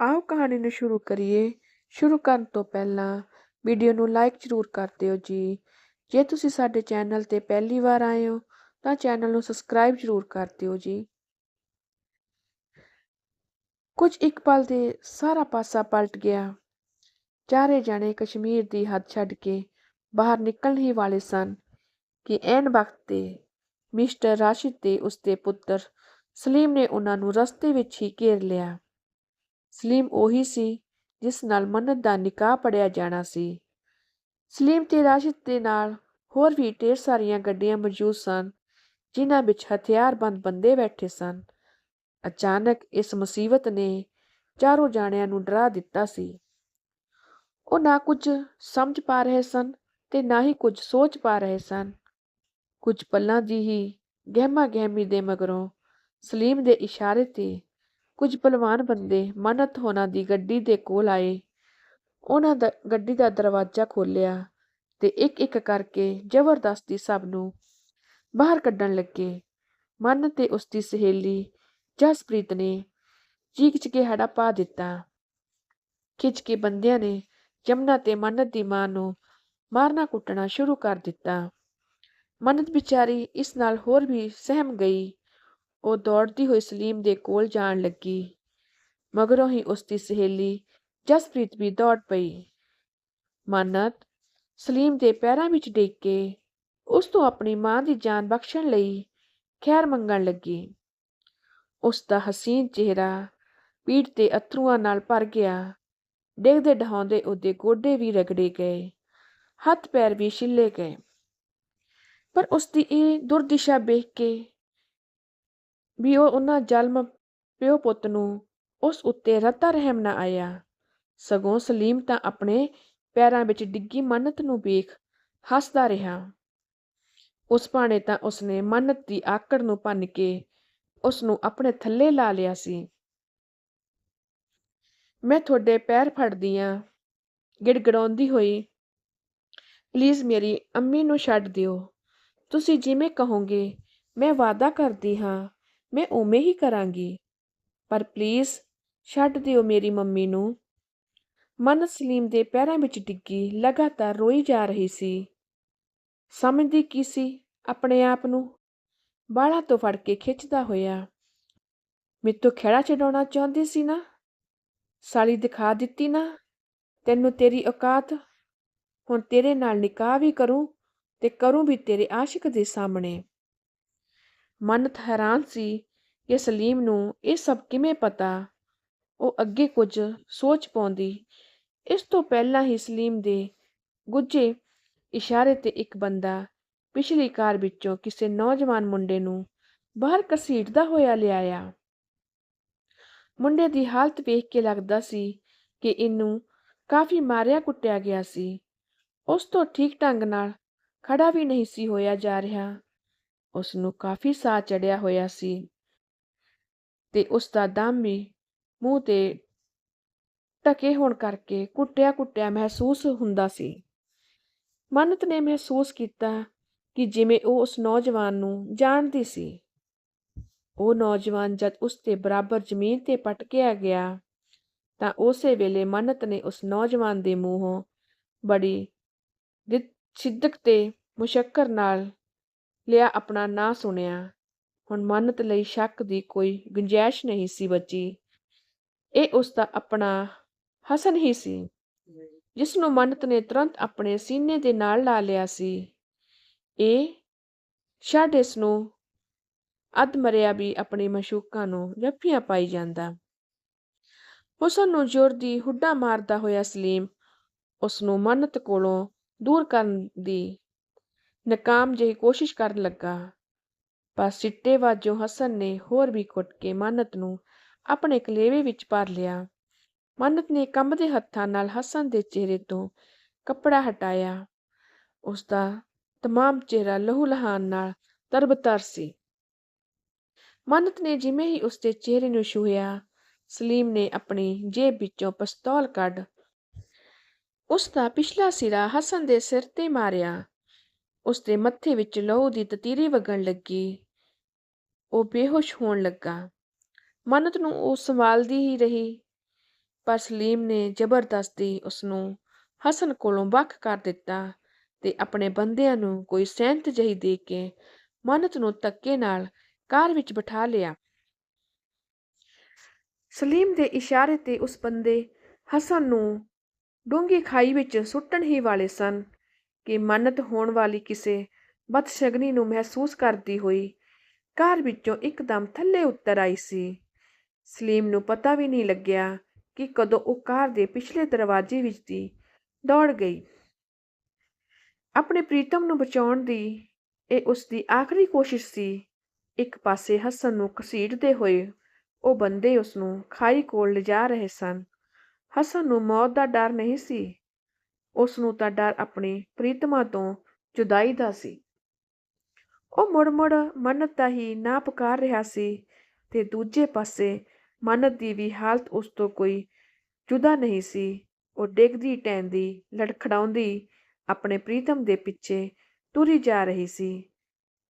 ਆਓ ਕਹਾਣੀ ਨੂੰ ਸ਼ੁਰੂ ਕਰੀਏ। ਸ਼ੁਰੂ ਕਰਨ ਤੋਂ ਪਹਿਲਾਂ ਵੀਡੀਓ ਨੂੰ ਲਾਈਕ ਜ਼ਰੂਰ ਕਰ ਦਿਓ ਜੀ। ਜੇ ਤੁਸੀਂ ਸਾਡੇ ਚੈਨਲ ਤੇ ਪਹਿਲੀ ਵਾਰ ਆਏ ਹੋ, ਤਾਂ ਚੈਨਲ ਨੂੰ ਸਬਸਕ੍ਰਾਈਬ ਜ਼ਰੂਰ ਕਰ ਦਿਓ ਜੀ। ਕੁਝ ਇੱਕ ਪਲ ਦੇ ਸਾਰਾ ਪਾਸਾ ਪਲਟ ਗਿਆ। ਚਾਰੇ ਜਣੇ ਕਸ਼ਮੀਰ ਦੀ ਹੱਦ ਛੱਡ ਕੇ ਬਾਹਰ ਨਿਕਲਣ ਹੀ ਵਾਲੇ ਸਨ ਕਿ ਐਨ ਵਕਤ ਤੇ ਮਿਸਟਰ ਰਾਸ਼ਿਦ ਤੇ ਉਸਦੇ ਪੁੱਤਰ ਸਲੀਮ ਨੇ ਉਹਨਾਂ ਨੂੰ ਰਸਤੇ ਵਿੱਚ ਹੀ ਘੇਰ ਲਿਆ। ਸਲੀਮ ਉਹੀ ਸੀ ਜਿਸ ਨਾਲ ਮੰਨਤ ਦਾ ਨਿਕਾਹ ਪੜਿਆ ਜਾਣਾ ਸੀ। ਸਲੀਮ ਤੇ ਰਾਸ਼ਿਦ ਦੇ ਨਾਲ ਹੋਰ ਵੀ ਢੇਰ ਸਾਰੀਆਂ ਗੱਡੀਆਂ ਮੌਜੂਦ ਸਨ, ਜਿਨ੍ਹਾਂ ਵਿੱਚ ਹਥਿਆਰਬੰਦ ਬੰਦੇ ਬੈਠੇ ਸਨ। ਅਚਾਨਕ ਇਸ ਮੁਸੀਬਤ ਨੇ ਚਾਰੋਂ ਜਾਣਿਆਂ ਨੂੰ ਡਰਾ ਦਿੱਤਾ ਸੀ। ਉਹ ਨਾ ਕੁਝ ਸਮਝ ਪਾ ਰਹੇ ਸਨ ਤੇ ਨਾ ਹੀ ਕੁਝ ਸੋਚ ਪਾ ਰਹੇ ਸਨ। ਕੁਝ ਪਲਾਂ ਦੀ ਹੀ ਗਹਿਮਾ ਗਹਿਮੀ ਦੇ ਮਗਰੋਂ ਸਲੀਮ ਦੇ ਇਸ਼ਾਰੇ ਤੇ ਕੁਝ ਪਹਿਲਵਾਨ ਬੰਦੇ ਮਨਤ ਹੋਣਾ ਦੀ ਗੱਡੀ ਦੇ ਕੋਲ ਆਏ। ਉਹਨਾਂ ਦਾ, ਗੱਡੀ ਦਾ ਦਰਵਾਜ਼ਾ ਖੋਲ੍ਹਿਆ ਤੇ ਇੱਕ ਇੱਕ ਕਰਕੇ ਜ਼ਬਰਦਸਤੀ ਸਭ ਨੂੰ ਬਾਹਰ ਕੱਢਣ ਲੱਗੇ। ਮਨ ਤੇ ਉਸਦੀ ਸਹੇਲੀ ਜਸਪ੍ਰੀਤ ਨੇ ਚੀਕ ਚੀਕੇ ਹੜਾ ਪਾ ਦਿੱਤਾ। ਖਿੱਚ ਕੇ ਬੰਦਿਆਂ ਨੇ ਜਮਨਾ ਤੇ ਮੰਨਤ ਦੀ ਮਾਂ ਨੂੰ ਮਾਰਨਾ ਕੁੱਟਣਾ ਸ਼ੁਰੂ ਕਰ ਦਿੱਤਾ। ਮੰਨਤ ਵਿਚਾਰੀ ਇਸ ਨਾਲ ਹੋਰ ਵੀ ਸਹਿਮ ਗਈ। ਉਹ ਦੌੜਦੀ ਹੋਈ ਸਲੀਮ ਦੇ ਕੋਲ ਜਾਣ ਲੱਗੀ। ਮਗਰੋਂ ਹੀ ਉਸਦੀ ਸਹੇਲੀ ਜਸਪ੍ਰੀਤ ਵੀ ਦੌੜ ਪਈ। ਮਾਨਤ, ਸਲੀਮ ਦੇ ਪੈਰਾਂ ਵਿੱਚ ਡਿੱਗ ਕੇ ਉਸ ਤੋਂ ਆਪਣੀ ਮਾਂ ਦੀ ਜਾਨ ਬਖਸ਼ਣ ਲਈ ਖੈਰ ਮੰਗਣ ਲੱਗੀ। ਉਸ ਦਾ ਹਸੀਨ ਚਿਹਰਾ ਪੀੜ ਤੇ ਅਥਰੂਆਂ ਨਾਲ ਭਰ ਗਿਆ। ਡਿੱਗਦੇ ਡਹਾਉਂਦੇ ਉਹਦੇ ਗੋਡੇ ਵੀ ਰਗੜੇ ਗਏ, ਹੱਥ ਪੈਰ ਵੀ ਛਿੱਲੇ ਗਏ। ਪਰ ਉਸ ਦੀ ਇਹ ਦੁਰਦਿਸ਼ਾ ਵੇਖ ਕੇ ਵੀ ਉਹ ਉਹਨਾਂ ਜਲਮ ਪਿਓ ਪੁੱਤ ਨੂੰ ਉਸ ਉੱਤੇ ਰੱਤਾ ਰਹਿਮ ਨਾ ਆਇਆ। ਸਗੋਂ ਸਲੀਮ ਤਾਂ ਆਪਣੇ ਪੈਰਾਂ ਵਿੱਚ ਡਿੱਗੀ ਮੰਨਤ ਨੂੰ ਵੇਖ ਹੱਸਦਾ ਰਿਹਾ। ਉਸ ਭਾਣੇ ਤਾਂ ਉਸਨੇ ਮੰਨਤ ਦੀ ਆਕੜ ਨੂੰ ਭੰਨ ਕੇ ਉਸ ਨੂੰ ਆਪਣੇ ਥੱਲੇ ਲਾ ਲਿਆ ਸੀ। ਮੈਂ ਤੁਹਾਡੇ ਪੈਰ ਫੜਦੀ ਆ, ਗਿੜਗੜਾਉਂਦੀ ਹੋਈ, ਪਲੀਜ਼ ਮੇਰੀ ਅੰਮੀ ਨੂੰ ਛੱਡ ਦਿਓ। ਤੁਸੀਂ ਜਿਵੇਂ ਕਹੋਗੇ, ਮੈਂ ਵਾਅਦਾ ਕਰਦੀ ਹਾਂ ਮੈਂ ਉਵੇਂ ਹੀ ਕਰਾਂਗੀ। ਪਰ ਪਲੀਜ਼ ਛੱਡ ਦਿਓ ਮੇਰੀ ਮੰਮੀ ਨੂੰ। ਮਨ ਸਲੀਮ ਦੇ ਪੈਰਾਂ ਵਿੱਚ ਡਿੱਗੀ, ਲਗਾਤਾਰ ਰੋਈ ਜਾ ਰਹੀ ਸੀ। ਸਮਝਦੀ ਕੀ ਸੀ? ਆਪਣੇ ਆਪ ਨੂੰ ਬਾਲਾਂ ਤੋਂ ਫੜ ਕੇ ਖਿੱਚਦਾ ਹੋਇਆ। ਮੇਤੋਂ ਖੇੜਾ ਛਡਾਉਣਾ ਚਾਹੁੰਦੀ ਸੀ ਨਾ? ਸਾਲੀ ਦਿਖਾ ਦਿੱਤੀ ਨਾ? ਤੈਨੂੰ ਤੇਰੀ ਔਕਾਤ? ਹੁਣ ਤੇਰੇ ਨਾਲ ਨਿਕਾਹ ਵੀ ਕਰੂੰ ਤੇ ਕਰੂੰ ਵੀ ਤੇਰੇ ਆਸ਼ਿਕ ਦੇ ਸਾਹਮਣੇ। ਮੰਨਤ ਹੈਰਾਨ ਸੀ ਕਿ ਸਲੀਮ ਨੂੰ ਇਹ ਸਭ ਕਿਵੇਂ ਪਤਾ। ਉਹ ਅੱਗੇ ਕੁਝ ਸੋਚ ਪਾਉਂਦੀ। ਇਸ ਤੋਂ ਪਹਿਲਾਂ ਹੀ ਸਲੀਮ ਦੇ ਗੁੱਜੇ ਇਸ਼ਾਰੇ ਤੇ ਇੱਕ ਬੰਦਾ ਪਿਛਲੀ ਕਾਰ ਵਿੱਚੋਂ ਕਿਸੇ ਨੌਜਵਾਨ ਮੁੰਡੇ ਨੂੰ ਬਾਹਰ ਘਸੀਟਦਾ ਹੋਇਆ ਲਿਆਇਆ। ਮੁੰਡੇ ਦੀ ਹਾਲਤ ਵੇਖ ਕੇ ਲੱਗਦਾ ਸੀ ਕਿ ਇਹਨੂੰ ਕਾਫੀ ਮਾਰਿਆ ਕੁੱਟਿਆ ਗਿਆ ਸੀ। ਉਸ ਤੋਂ ਠੀਕ ਢੰਗ ਨਾਲ ਖੜਾ ਵੀ ਨਹੀਂ ਸੀ ਹੋਇਆ ਜਾ ਰਿਹਾ। ਉਸ ਨੂੰ ਕਾਫੀ ਸਾਹ ਚੜਿਆ ਹੋਇਆ ਸੀ ਤੇ ਉਸ ਦਾ ਦਮ ਵੀ ਮੂੰਹ ਤੇ ਟਕੇ ਹੋਣ ਕਰਕੇ ਕੁੱਟਿਆ ਕੁੱਟਿਆ ਮਹਿਸੂਸ ਹੁੰਦਾ ਸੀ। ਮਨਤ ਨੇ ਮਹਿਸੂਸ ਕੀਤਾ ਕਿ ਜਿਵੇਂ ਉਹ ਉਸ ਨੌਜਵਾਨ ਨੂੰ ਜਾਣਦੀ ਸੀ। ਉਹ ਨੌਜਵਾਨ ਜਦ ਉਸ ਦੇ ਬਰਾਬਰ ਜ਼ਮੀਨ ਤੇ ਪਟਕਿਆ ਗਿਆ ਤਾਂ ਉਸੇ ਵੇਲੇ ਮੰਨਤ ਨੇ ਉਸ ਨੌਜਵਾਨ ਦੇ ਮੂੰਹੋਂ ਬੜੀ ਛਿੱਦਕ ਤੇ ਮੁਸ਼ੱਕਰ ਨਾਲ ਲਿਆ ਆਪਣਾ ਨਾਂ ਸੁਣਿਆ। ਹੁਣ ਮੰਨਤ ਲਈ ਸ਼ੱਕ ਦੀ ਕੋਈ ਗੁੰਜਾਇਸ਼ ਨਹੀਂ ਸੀ ਬਚੀ। ਇਹ ਉਸ ਦਾ ਆਪਣਾ ਹਸਨ ਹੀ ਸੀ, ਜਿਸ ਨੂੰ ਮੰਨਤ ਨੇ ਤੁਰੰਤ ਆਪਣੇ ਸੀਨੇ ਦੇ ਨਾਲ ਲਾ ਲਿਆ ਸੀ। ਇਹ ਛੱਡ ਇਸ ਨੂੰ ਅੱਧ ਮਰਿਆ ਵੀ ਆਪਣੇ ਮਸ਼ੂਕਾਂ ਨੂੰ ਜੱਫੀਆਂ ਪਾਈ ਜਾਂਦਾ। ਹੁਸਨ ਨੂੰ ਜ਼ੋਰ ਦੀ ਹੁੱਡਾ ਮਾਰਦਾ ਹੋਇਆ ਸਲੀਮ ਉਸ ਨੂੰ ਮੰਨਤ ਕੋਲੋਂ ਦੂਰ ਕਰਨ ਦੀ ਨਕਾਮ ਜਿਹੀ ਕੋਸ਼ਿਸ਼ ਕਰਨ ਲੱਗਾ। ਪਰ ਸਿੱਟੇ ਵਾਜੋਂ ਹਸਨ ਨੇ ਹੋਰ ਵੀ ਕੁੱਟ ਕੇ ਮੰਨਤ ਨੂੰ ਆਪਣੇ ਕਲੇਵੇ ਵਿੱਚ ਭਰ ਲਿਆ। ਮੰਨਤ ਨੇ ਕੰਬਦੇ ਹੱਥਾਂ ਨਾਲ ਹਸਨ ਦੇ ਚਿਹਰੇ ਤੋਂ ਕੱਪੜਾ ਹਟਾਇਆ। ਉਸ ਦਾ ਤਮਾਮ ਚਿਹਰਾ ਲਹੂ ਲਹਾਨ ਨਾਲ ਤਰਬਤਰ ਸੀ। ਮੰਨਤ ਨੇ ਜਿਵੇਂ ਹੀ ਉਸ ਦੇ ਚਿਹਰੇ ਨੂੰ ਛੂਹਿਆ, ਸਲੀਮ ਨੇ ਆਪਣੀ ਜੇਬ ਵਿੱਚੋਂ ਪਿਸਤੌਲ ਕੱਢ ਉਸ ਦਾ ਪਿਛਲਾ ਸਿਰਾ ਹਸਨ ਦੇ ਸਿਰ ਤੇ ਮਾਰਿਆ। ਉਸ ਦੇ ਮੱਥੇ ਵਿੱਚ ਲਹੂ ਦੀ ਤਤੀਰੀ ਵਗਣ ਲੱਗੀ। ਉਹ ਬੇਹੋਸ਼ ਹੋਣ ਲੱਗਾ। ਮਨਤ ਨੂੰ ਉਹ ਸੰਭਾਲਦੀ ਹੀ ਰਹੀ, ਪਰ ਸਲੀਮ ਨੇ ਜ਼ਬਰਦਸਤੀ ਉਸਨੂੰ ਹਸਨ ਕੋਲੋਂ ਵੱਖ ਕਰ ਦਿੱਤਾ ਤੇ ਆਪਣੇ ਬੰਦਿਆਂ ਨੂੰ ਕੋਈ ਸੈਂਤ ਜਹੀ ਦੇ ਕੇ ਮਨਤ ਨੂੰ ਧੱਕੇ ਨਾਲ ਕਾਰ ਵਿੱਚ ਬਿਠਾ ਲਿਆ। ਸਲੀਮ ਦੇ ਇਸ਼ਾਰੇ ਤੇ ਉਸ ਬੰਦੇ ਹਸਨ ਨੂੰ ਡੂੰਘੀ ਖਾਈ ਵਿੱਚ ਸੁੱਟਣ ਹੀ ਵਾਲੇ ਸਨ। ਕਿ ਮੰਨਤ ਹੋਣ ਵਾਲੀ ਕਿਸੇ ਬਦਸ਼ਗਨੀ ਨੂੰ ਮਹਿਸੂਸ ਕਰਦੀ ਹੋਈ ਕਾਰ ਵਿੱਚੋਂ ਇੱਕਦਮ ਥੱਲੇ ਉੱਤਰ ਆਈ ਸੀ। ਸਲੀਮ ਨੂੰ ਪਤਾ ਵੀ ਨਹੀਂ ਲੱਗਿਆ ਕਿ ਕਦੋਂ ਉਹ ਕਾਰ ਦੇ ਪਿਛਲੇ ਦਰਵਾਜ਼ੇ ਵਿੱਚ ਦੀ ਦੌੜ ਗਈ। ਆਪਣੇ ਪ੍ਰੀਤਮ ਨੂੰ ਬਚਾਉਣ ਦੀ ਇਹ ਉਸ ਦੀ ਆਖਰੀ ਕੋਸ਼ਿਸ਼ ਸੀ। ਇੱਕ ਪਾਸੇ ਹਸਨ ਨੂੰ ਘਸੀਟਦੇ ਹੋਏ ਉਹ ਬੰਦੇ ਉਸ ਨੂੰ ਖਾਈ ਕੋਲ ਲਿਜਾ ਰਹੇ ਸਨ। ਹਸਨ ਨੂੰ ਮੌਤ ਦਾ ਡਰ ਨਹੀਂ ਸੀ। ਉਸ ਨੂੰ ਤਾਂ ਡਰ ਆਪਣੇ ਪ੍ਰੀਤਮਾ ਤੋਂ ਜੁਦਾਈ ਦਾ ਸੀ। ਉਹ ਮੁੜ-ਮੁੜ ਮੰਨਤ ਦਾ ਹੀ ਨਾ ਪੁਕਾਰ ਰਿਹਾ ਸੀ ਤੇ ਦੂਜੇ ਪਾਸੇ ਮੰਨਤ ਦੀ ਵੀ ਹਾਲਤ ਉਸ ਤੋਂ ਕੋਈ ਜੁਦਾ ਨਹੀਂ ਸੀ। ਉਹ ਡਿੱਗਦੀ ਟੈਂਦੀ ਲੜਖੜਾਉਂਦੀ ਆਪਣੇ ਪ੍ਰੀਤਮ ਦੇ ਪਿੱਛੇ ਤੁਰੀ ਜਾ ਰਹੀ ਸੀ।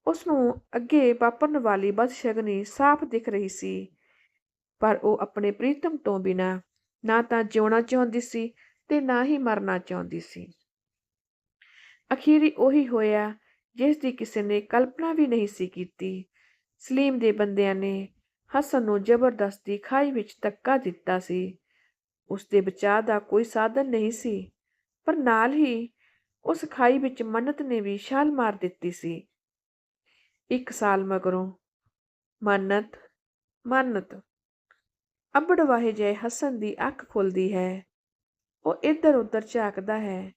ਉਸ ਨੂੰ ਅੱਗੇ ਵਾਪਰਨ ਵਾਲੀ ਬਦਸ਼ਗਨੀ ਸਾਫ਼ ਦਿਖ ਰਹੀ ਸੀ, ਪਰ ਉਹ ਆਪਣੇ ਪ੍ਰੀਤਮ ਤੋਂ ਬਿਨਾ ਨਾ ਤਾਂ ਜਿਉਣਾ ਚਾਹੁੰਦੀ ਸੀ ਤੇ ਨਾ ਹੀ ਮਰਨਾ ਚਾਹੁੰਦੀ ਸੀ। ਅਖੀਰੀ ਉਹੀ ਹੋਇਆ ਜਿਸ ਦੀ ਕਿਸੇ ਨੇ ਕਲਪਨਾ ਵੀ ਨਹੀਂ ਸੀ ਕੀਤੀ। ਸਲੀਮ ਦੇ ਬੰਦਿਆਂ ਨੇ ਹਸਨ ਨੂੰ ਜ਼ਬਰਦਸਤੀ ਖਾਈ ਵਿੱਚ ਧੱਕਾ ਦਿੱਤਾ ਸੀ। ਉਸ ਦੇ ਬਚਾਅ ਦਾ ਕੋਈ ਸਾਧਨ ਨਹੀਂ ਸੀ, ਪਰ ਨਾਲ ਹੀ ਉਸ ਖਾਈ ਵਿੱਚ ਮੰਨਤ ਨੇ ਵੀ ਛਾਲ ਮਾਰ ਦਿੱਤੀ ਸੀ। ਇੱਕ ਸਾਲ ਮਗਰੋਂ ਮੰਨਤ ਮੰਨਤ। ਅੱਬੜ ਵਾਹੇ ਜੇ ਹਸਨ ਦੀ ਅੱਖ ਖੁੱਲਦੀ ਹੈ। ਉਹ ਇੱਧਰ ਉੱਧਰ ਝਾਕਦਾ ਹੈ,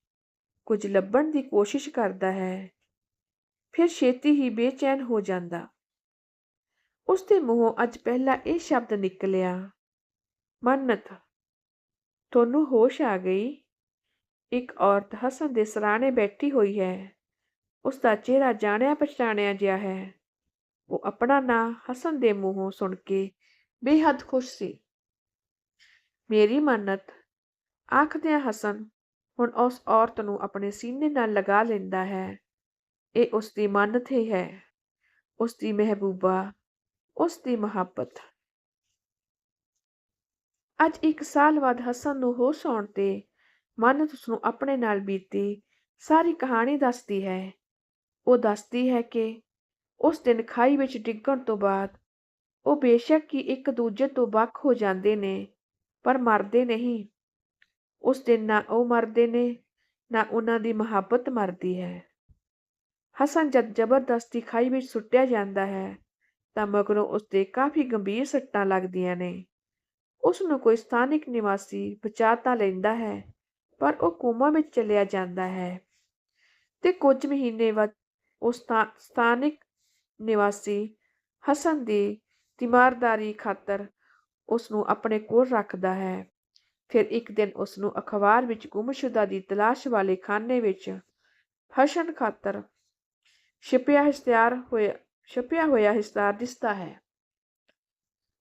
ਕੁਝ ਲੱਭਣ ਦੀ ਕੋਸ਼ਿਸ਼ ਕਰਦਾ ਹੈ। ਫਿਰ ਛੇਤੀ ਹੀ ਬੇਚੈਨ ਹੋ ਜਾਂਦਾ। ਉਸ ਦੇ ਮੂੰਹੋਂ ਅੱਜ ਪਹਿਲਾਂ ਇਹ ਸ਼ਬਦ ਨਿਕਲਿਆ, ਮੰਨਤ। ਤੁਹਾਨੂੰ ਹੋਸ਼ ਆ ਗਈ? ਇੱਕ ਔਰਤ ਹਸਨ ਦੇ ਸਰਾਣੇ ਬੈਠੀ ਹੋਈ ਹੈ। ਉਸ ਦਾ ਚਿਹਰਾ ਜਾਣਿਆ ਪਛਾਣਿਆ ਜਿਹਾ ਹੈ। ਉਹ ਆਪਣਾ ਨਾਂ ਹਸਨ ਦੇ ਮੂੰਹੋਂ ਸੁਣ ਕੇ ਬੇਹੱਦ ਖੁਸ਼ ਸੀ। ਮੇਰੀ ਮੰਨਤ ਆਖਦਿਆਂ ਹਸਨ, ਹੁਣ ਉਸ ਔਰਤ ਨੂੰ ਆਪਣੇ ਸੀਨੇ ਨਾਲ ਲਗਾ ਲੈਂਦਾ ਹੈ। ਇਹ ਉਸ ਦੀ ਮੰਨਤ ਹੀ ਹੈ। ਉਸ ਦੀ ਮਹਿਬੂਬਾ ਉਸ ਦੀ ਮੁਹੱਬਤ। ਅੱਜ ਇੱਕ ਸਾਲ ਬਾਅਦ ਹਸਨ ਨੂੰ ਹੋਸ਼ ਆਉਣ ਤੇ ਮੰਨਤ ਉਸ ਨੂੰ ਆਪਣੇ ਨਾਲ ਬੀਤੀ, ਸਾਰੀ ਕਹਾਣੀ ਦੱਸਦੀ ਹੈ। ਉਹ ਦੱਸਦੀ ਹੈ ਕਿ ਉਸ ਦਿਨ ਖਾਈ ਵਿੱਚ ਡਿੱਗਣ ਤੋਂ ਬਾਅਦ ਉਹ ਬੇਸ਼ੱਕ ਕਿ ਇੱਕ ਦੂਜੇ ਤੋਂ ਵੱਖ ਹੋ ਜਾਂਦੇ ਨੇ, ਪਰ ਮਰਦੇ ਨਹੀਂ। ਉਸ ਦਿਨ ਨਾ ਉਹ ਮਰਦੇ ਨੇ, ਨਾ ਉਹਨਾਂ ਦੀ ਮੁਹੱਬਤ ਮਰਦੀ ਹੈ। ਹਸਨ ਜਦ ਜ਼ਬਰਦਸਤੀ ਖਾਈ ਵਿੱਚ ਸੁੱਟਿਆ ਜਾਂਦਾ ਹੈ, ਤਾਂ ਮਗਰੋਂ ਉਸ ਦੇ ਕਾਫੀ ਗੰਭੀਰ ਸੱਟਾਂ ਲੱਗਦੀਆਂ ਨੇ। ਉਸ ਨੂੰ ਕੋਈ ਸਥਾਨਿਕ ਨਿਵਾਸੀ ਬਚਾ ਤਾਂ ਲੈਂਦਾ ਹੈ, ਪਰ ਉਹ ਕੋਮਾ ਵਿੱਚ ਚਲਿਆ ਜਾਂਦਾ ਹੈ। ਤੇ ਕੁਝ ਮਹੀਨੇ ਬਾਅਦ ਉਸ ਸਥਾਨਿਕ ਨਿਵਾਸੀ ਹਸਨ ਦੀ ਤਿਮਾਰਦਾਰੀ ਖਾਤਰ ਉਸ ਨੂੰ ਆਪਣੇ ਕੋਲ ਰੱਖਦਾ ਹੈ। ਫਿਰ ਇੱਕ ਦਿਨ ਉਸ ਨੂੰ ਅਖਬਾਰ ਵਿੱਚ ਗੁੰਮਸ਼ੁਦਾ ਦੀ ਤਲਾਸ਼ ਵਾਲੇ ਖਾਨੇ ਵਿੱਚ ਹਸਨ ਖਾਤਰ ਛਿਪਿਆ ਹਸ਼ਤਿਆਰ ਹੋਇਆ ਛਪਿਆ ਹੋਇਆ ਹਿੱਸਾ ਦਿਸਦਾ ਹੈ।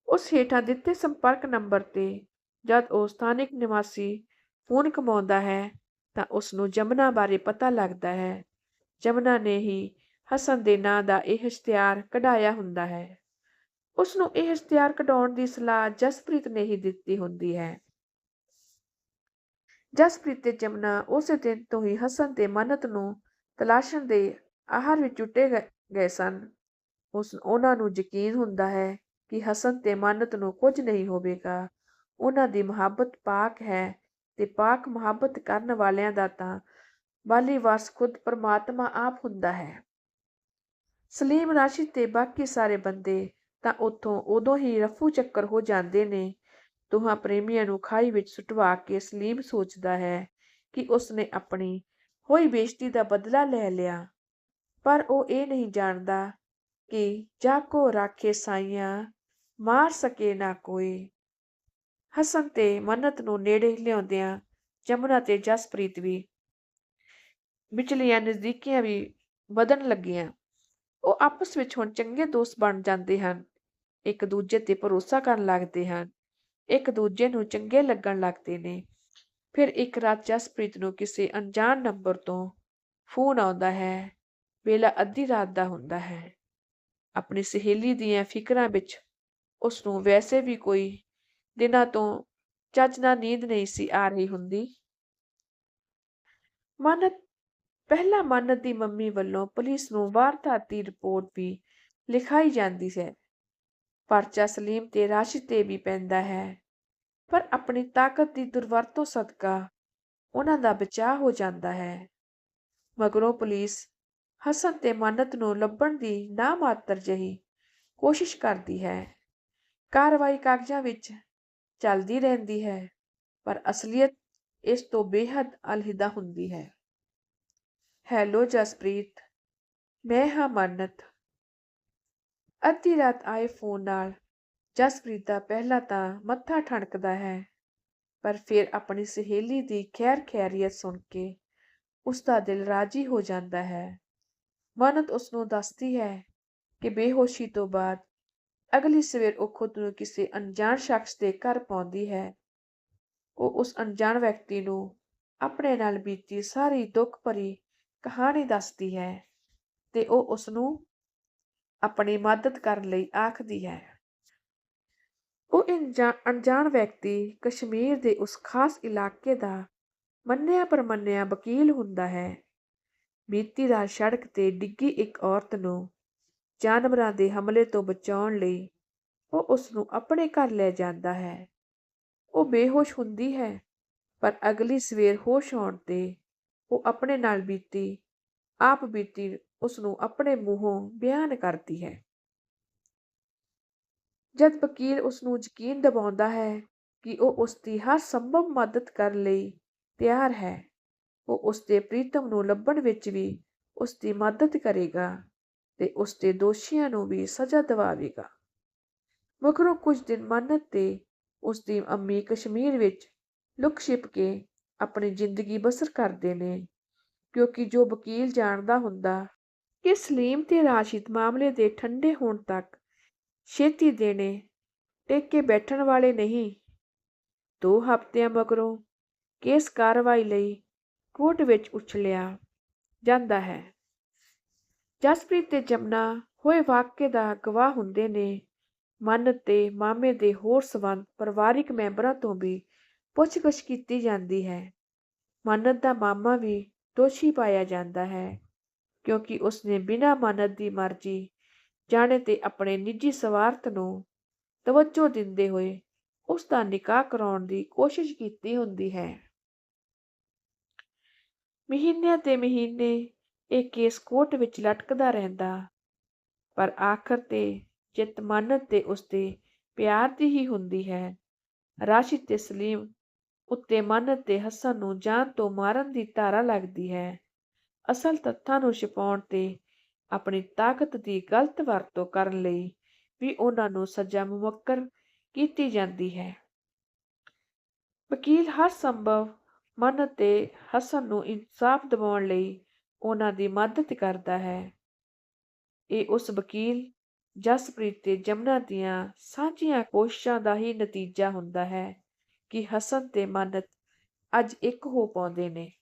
ਉਸ ਹੇਠਾਂ ਦਿੱਤੇ ਸੰਪਰਕ ਨੰਬਰ ਤੇ ਜਦ ਉਹ ਸਥਾਨਿਕ ਨਿਵਾਸੀ ਫੋਨ ਕਮਾਉਂਦਾ ਹੈ ਤਾਂ ਉਸ ਨੂੰ ਜਮਨਾ ਬਾਰੇ ਪਤਾ ਲੱਗਦਾ ਹੈ। ਜਮਨਾ ਨੇ ਹੀ ਹਸਨ ਦੇ ਨਾਂ ਦਾ ਇਹ ਇਸ਼ਤਿਹਾਰ ਕਢਾਇਆ ਹੁੰਦਾ ਹੈ। ਉਸ ਨੂੰ ਇਹ ਇਸ਼ਤਿਹਾਰ ਕਢਾਉਣ ਦੀ ਸਲਾਹ ਜਸਪ੍ਰੀਤ ਨੇ ਹੀ ਦਿੱਤੀ ਹੁੰਦੀ ਹੈ। ਜਸਪ੍ਰੀਤ ਤੇ ਜਮਨਾ ਉਸੇ ਦਿਨ ਤੋਂ ਹੀ ਹਸਨ ਤੇ ਮਨਤ ਨੂੰ ਤਲਾਸ਼ਣ ਦੇ ਆਹਾਰ ਵਿੱਚ ਉੱਟੇ ਗਏ ਸਨ। ਉਸ ਉਹਨਾਂ ਨੂੰ ਯਕੀਨ ਹੁੰਦਾ ਹੈ ਕਿ ਹਸਨ ਤੇ ਮਨਤ ਨੂੰ ਕੁਝ ਨਹੀਂ ਹੋਵੇਗਾ। ਉਹਨਾਂ ਦੀ ਮੁਹੱਬਤ ਪਾਕ ਹੈ ਤੇ ਪਾਕ ਮੁਹੱਬਤ ਕਰਨ ਵਾਲਿਆਂ ਦਾ ਤਾਂ ਬਾਲੀ ਵਾਸ ਖੁਦ ਪਰਮਾਤਮਾ ਆਪ ਹੁੰਦਾ ਹੈ। ਸਲੀਮ ਰਾਸ਼ਿਦ ਤੇ ਬਾਕੀ ਸਾਰੇ ਬੰਦੇ ਤਾਂ ਉੱਥੋਂ ਉਦੋਂ ਹੀ ਰਫੂ ਚੱਕਰ ਹੋ ਜਾਂਦੇ ਨੇ ਦੋਹਾਂ ਪ੍ਰੇਮੀਆਂ ਨੂੰ ਖਾਈ ਵਿੱਚ ਸੁਟਵਾ ਕੇ ਸਲੀਮ ਸੋਚਦਾ ਹੈ ਕਿ ਉਸਨੇ ਆਪਣੀ ਹੋਈ ਬੇਇੱਜ਼ਤੀ ਦਾ ਬਦਲਾ ਲੈ ਲਿਆ। ਪਰ ਉਹ ਇਹ ਨਹੀਂ ਜਾਣਦਾ ਕਿ ਜਾਕੋ ਰਾਖੇ ਸਾਈਆਂ ਮਾਰ ਸਕੇ ਨਾ ਕੋਈ। ਹਸਨ ਤੇ ਮੰਨਤ ਨੂੰ ਨੇੜੇ ਲਿਆਉਂਦਿਆਂ ਜਮਨਾ ਤੇ ਜਸਪ੍ਰੀਤ ਵੀ ਵਿਚਲੀਆਂ ਨਜ਼ਦੀਕੀਆਂ ਵੀ ਵਧਣ ਲੱਗੀਆਂ। ਉਹ ਆਪਸ ਵਿੱਚ ਹੁਣ ਚੰਗੇ ਦੋਸਤ ਬਣ ਜਾਂਦੇ ਹਨ। ਇੱਕ ਦੂਜੇ ਤੇ ਭਰੋਸਾ ਕਰਨ ਲੱਗਦੇ ਹਨ। ਇੱਕ ਦੂਜੇ ਨੂੰ ਚੰਗੇ ਲੱਗਣ ਲੱਗਦੇ ਨੇ। ਫਿਰ ਇੱਕ ਰਾਤ ਜਸਪ੍ਰੀਤ ਨੂੰ ਕਿਸੇ ਅਣਜਾਣ ਨੰਬਰ ਤੋਂ ਫੋਨ ਆਉਂਦਾ ਹੈ। ਵੇਲਾ ਅੱਧੀ ਰਾਤ ਦਾ ਹੁੰਦਾ ਹੈ। ਆਪਣੀ ਸਹੇਲੀ ਦੀਆਂ ਫਿਕਰਾਂ ਵਿੱਚ ਉਸ ਨੂੰ ਵੈਸੇ ਵੀ ਕੋਈ ਦਿਨਾਂ ਤੋਂ ਚੱਜ ਨਾਲ ਨੀਂਦ ਨਹੀਂ ਸੀ ਆ ਰਹੀ ਹੁੰਦੀ। ਮਾਨਤ ਪਹਿਲਾਂ ਮਾਨਤ ਦੀ ਮੰਮੀ ਵੱਲੋਂ ਪੁਲਿਸ ਨੂੰ ਵਾਰਦਾਤ ਦੀ ਰਿਪੋਰਟ ਵੀ ਲਿਖਾਈ ਜਾਂਦੀ ਹੈ। ਪਰਚਾ ਸਲੀਮ ਤੇ ਰਾਸ਼ਿਦ ਤੇ ਵੀ ਪੈਂਦਾ ਹੈ। ਪਰ ਆਪਣੀ ਤਾਕਤ ਦੀ ਦੁਰਵਰਤੋਂ ਸਦਕਾ ਉਹਨਾਂ ਦਾ ਬਚਾਅ ਹੋ ਜਾਂਦਾ ਹੈ। ਮਗਰੋਂ ਪੁਲਿਸ ਹਸਨ ਤੇ ਮੰਨਤ ਨੂੰ ਲੱਭਣ ਦੀ ਨਾ ਮਾਤਰ ਜਹੀ ਕੋਸ਼ਿਸ਼ ਕਰਦੀ ਹੈ। ਕਾਰਵਾਈ ਕਾਗਜ਼ਾਂ ਵਿੱਚ ਚੱਲਦੀ ਰਹਿੰਦੀ ਹੈ, ਪਰ ਅਸਲੀਅਤ ਇਸ ਤੋਂ ਬੇਹੱਦ ਅਲਹਿਦਾ ਹੁੰਦੀ ਹੈ। ਹੈਲੋ ਜਸਪ੍ਰੀਤ, ਮੈਂ ਹਾਂ ਮੰਨਤ। ਅੱਧੀ ਰਾਤ ਆਏ ਫੋਨ ਨਾਲ। ਜਸਪ੍ਰੀਤ ਦਾ ਪਹਿਲਾਂ ਤਾਂ ਮੱਥਾ ਠਣਕਦਾ ਹੈ, ਪਰ ਫਿਰ ਆਪਣੀ ਸਹੇਲੀ ਦੀ ਖੈਰ ਖੈਰੀਅਤ ਸੁਣ ਕੇ ਉਸ ਦਾ ਦਿਲ ਰਾਜੀ ਹੋ ਜਾਂਦਾ ਹੈ। ਮੰਨਤ ਉਸ ਨੂੰ ਦੱਸਦੀ ਹੈ ਕਿ ਬੇਹੋਸ਼ੀ ਤੋਂ ਬਾਅਦ ਅਗਲੀ ਸਵੇਰ ਉਹ ਖੁਦ ਨੂੰ ਕਿਸੇ ਅਣਜਾਣ ਸ਼ਖਸ ਦੇ ਘਰ ਪਾਉਂਦੀ ਹੈ। ਉਹ ਉਸ ਅਣਜਾਣ ਵਿਅਕਤੀ ਨੂੰ ਆਪਣੇ ਨਾਲ ਬੀਤੀ ਸਾਰੀ ਦੁੱਖ ਭਰੀ ਕਹਾਣੀ ਦੱਸਦੀ ਹੈ ਤੇ ਉਹ ਉਸ ਨੂੰ ਆਪਣੀ ਮਦਦ ਕਰਨ ਲਈ ਆਖਦੀ ਹੈ। ਉਹ ਅਣਜਾਣ ਵਿਅਕਤੀ ਕਸ਼ਮੀਰ ਦੇ ਉਸ ਖਾਸ ਇਲਾਕੇ ਦਾ ਮੰਨਿਆ ਪਰਮੰਨਿਆ ਵਕੀਲ ਹੁੰਦਾ ਹੈ। ਬੀਤੀ ਰਾਤ ਸੜਕ ਤੇ ਡਿੱਗੀ ਇੱਕ ਔਰਤ ਨੂੰ ਜਾਨਵਰਾਂ ਦੇ ਹਮਲੇ ਤੋਂ ਬਚਾਉਣ ਲਈ ਉਹ ਉਸ ਨੂੰ ਆਪਣੇ ਘਰ ਲੈ ਜਾਂਦਾ ਹੈ। ਉਹ ਬੇਹੋਸ਼ ਹੁੰਦੀ ਹੈ, ਪਰ ਅਗਲੀ ਸਵੇਰ ਹੋਸ਼ ਆਉਣ ਤੇ ਉਹ ਆਪਣੇ ਨਾਲ ਬੀਤੀ ਆਪ ਬੀਤੀ ਉਸ ਨੂੰ ਆਪਣੇ ਮੂੰਹੋਂ ਬਿਆਨ ਕਰਦੀ ਹੈ। ਜਦ ਵਕੀਲ ਉਸ ਨੂੰ ਯਕੀਨ ਦਿਵਾਉਂਦਾ ਹੈ ਕਿ ਉਹ ਉਸ ਦੀ ਹਰ ਸੰਭਵ ਮਦਦ ਕਰਨ ਲਈ ਤਿਆਰ ਹੈ, ਉਹ ਉਸ ਦੇ ਪ੍ਰੀਤਮ ਨੂੰ ਲੱਭਣ ਵਿੱਚ ਵੀ ਉਸ ਦੀ ਮਦਦ ਕਰੇਗਾ ਤੇ ਉਸ ਦੇ ਦੋਸ਼ੀਆਂ ਨੂੰ ਵੀ ਸਜ਼ਾ ਦਿਵਾਵੇਗਾ। ਮਗਰੋਂ ਕੁਝ ਦਿਨ ਮੰਨਤ ਤੇ ਉਸ ਦੀ ਅੰਮੀ ਕਸ਼ਮੀਰ ਵਿੱਚ ਲੁਕ ਛਿਪ ਕੇ ਆਪਣੀ ਜ਼ਿੰਦਗੀ ਬਸਰ ਕਰਦੇ ਨੇ ਕਿਉਂਕਿ ਜੋ ਵਕੀਲ ਜਾਣਦਾ ਹੁੰਦਾ ਕਿ ਸਲੀਮ ਤੇ ਰਾਸ਼ਿਦ ਮਾਮਲੇ ਦੇ ਠੰਡੇ ਹੋਣ ਤੱਕ ਛੇਤੀ ਦੇਣੇ, ਟੇਕ ਕੇ ਬੈਠਣ ਵਾਲੇ ਨਹੀਂ। ਦੋ ਹਫ਼ਤਿਆਂ ਮਗਰੋਂ ਕੇਸ ਕਾਰਵਾਈ ਲਈ ਕੋਰਟ ਵਿੱਚ ਉਛਲਿਆ ਜਾਂਦਾ ਹੈ। ਜਸਪ੍ਰੀਤ ਤੇ ਜਮਨਾ ਹੋਏ ਵਾਕਿਆ ਦਾ ਗਵਾਹ ਹੁੰਦੇ ਨੇ, ਮਨ ਤੇ ਮਾਮੇ ਦੇ ਹੋਰ ਸਬੰਧ ਪਰਿਵਾਰਿਕ ਮੈਂਬਰਾਂ ਤੋਂ ਵੀ ਪੁੱਛਗਿੱਛ ਕੀਤੀ ਜਾਂਦੀ ਹੈ। ਮੰਨਤ ਦਾ ਮਾਮਾ ਵੀ ਦੋਸ਼ੀ ਪਾਇਆ ਜਾਂਦਾ ਹੈ, ਕਿਉਂਕਿ ਉਸਨੇ ਬਿਨਾਂ ਮੰਨਤ ਦੀ ਮਰਜ਼ੀ ਜਾਣੇ ਤੇ ਆਪਣੇ ਨਿੱਜੀ ਸਵਾਰਥ ਨੂੰ ਤਵੱਜੋ ਦਿੰਦੇ ਹੋਏ ਉਸ ਦਾ ਨਿਕਾਹ ਕਰਾਉਣ ਦੀ ਕੋਸ਼ਿਸ਼ ਕੀਤੀ ਹੁੰਦੀ ਹੈ। ਮਹੀਨਿਆਂ ਤੇ ਮਹੀਨੇ ਇਹ ਕੇਸ ਕੋਰਟ ਵਿੱਚ ਲਟਕਦਾ ਰਹਿੰਦਾ, ਪਰ ਆਖਰ ਤੇ ਜਿੱਤ ਮੰਨਤ ਤੇ ਉਸਦੇ ਪਿਆਰ ਦੀ ਹੀ ਹੁੰਦੀ ਹੈ। ਰਾਸ਼ਿਦ ਤੇ ਸਲੀਮ ਉੱਤੇ ਮਨ ਤੇ ਹਸਨ ਨੂੰ ਜਾਨ ਤੋਂ ਮਾਰਨ ਦੀ ਧਾਰਾ ਲੱਗਦੀ ਹੈ। ਅਸਲ ਤੱਥਾਂ ਨੂੰ ਛੁਪਾਉਣ ਤੇ ਆਪਣੀ ਤਾਕਤ ਦੀ ਗਲਤ ਵਰਤੋਂ ਕਰਨ ਲਈ ਵੀ ਉਹਨਾਂ ਨੂੰ ਸਜ਼ਾ ਮੁਵੱਕਰ ਕੀਤੀ ਜਾਂਦੀ ਹੈ। ਵਕੀਲ ਹਰ ਸੰਭਵ ਮਨ ਅਤੇ ਹਸਨ ਨੂੰ ਇਨਸਾਫ ਦਿਵਾਉਣ ਲਈ ਉਹਨਾਂ ਦੀ ਮਦਦ ਕਰਦਾ ਹੈ। ਇਹ ਉਸ ਵਕੀਲ ਜਸਪ੍ਰੀਤ ਤੇ ਜਮਨਾ ਦੀਆਂ ਸਾਂਝੀਆਂ ਕੋਸ਼ਿਸ਼ਾਂ ਦਾ ਹੀ ਨਤੀਜਾ ਹੁੰਦਾ ਹੈ। ਕਿ ਹਸਨ ਤੇ ਮਨਤ ਅੱਜ ਇੱਕ ਹੋ ਪਾਉਂਦੇ ਨੇ।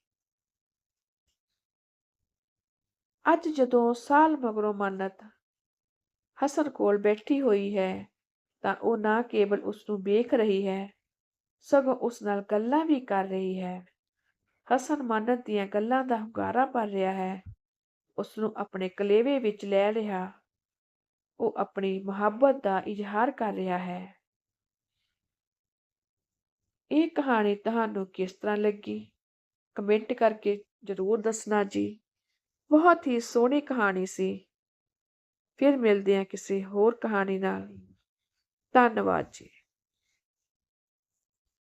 ਅੱਜ ਜਦੋਂ ਸਾਲ ਮਗਰੋਂ ਮਨਤ ਹਸਨ ਕੋਲ ਬੈਠੀ ਹੋਈ ਹੈ, ਤਾਂ ਉਹ ਨਾ ਕੇਵਲ ਉਸ ਨੂੰ ਵੇਖ ਰਹੀ ਹੈ, ਸਗੋਂ ਉਸ ਨਾਲ ਗੱਲਾਂ ਵੀ ਕਰ ਰਹੀ ਹੈ। ਹਸਨ ਮਨਤ ਦੀਆਂ ਗੱਲਾਂ ਦਾ ਹੁੰਗਾਰਾ ਭਰ ਰਿਹਾ ਹੈ। ਉਸ ਨੂੰ ਆਪਣੇ ਕਲੇਵੇ ਵਿੱਚ ਲੈ ਰਿਹਾ, ਉਹ ਆਪਣੀ ਮੁਹੱਬਤ ਦਾ ਇਜ਼ਹਾਰ ਕਰ ਰਿਹਾ ਹੈ। ਇਹ ਕਹਾਣੀ ਤੁਹਾਨੂੰ ਕਿਸ ਤਰ੍ਹਾਂ ਲੱਗੀ? ਕਮੈਂਟ ਕਰਕੇ ਜ਼ਰੂਰ ਦੱਸਣਾ ਜੀ। ਬਹੁਤ ਹੀ ਸੋਹਣੀ ਕਹਾਣੀ ਸੀ। ਫਿਰ ਮਿਲਦੇ ਹਾਂ ਕਿਸੇ ਹੋਰ ਕਹਾਣੀ ਨਾਲ। ਧੰਨਵਾਦ ਜੀ।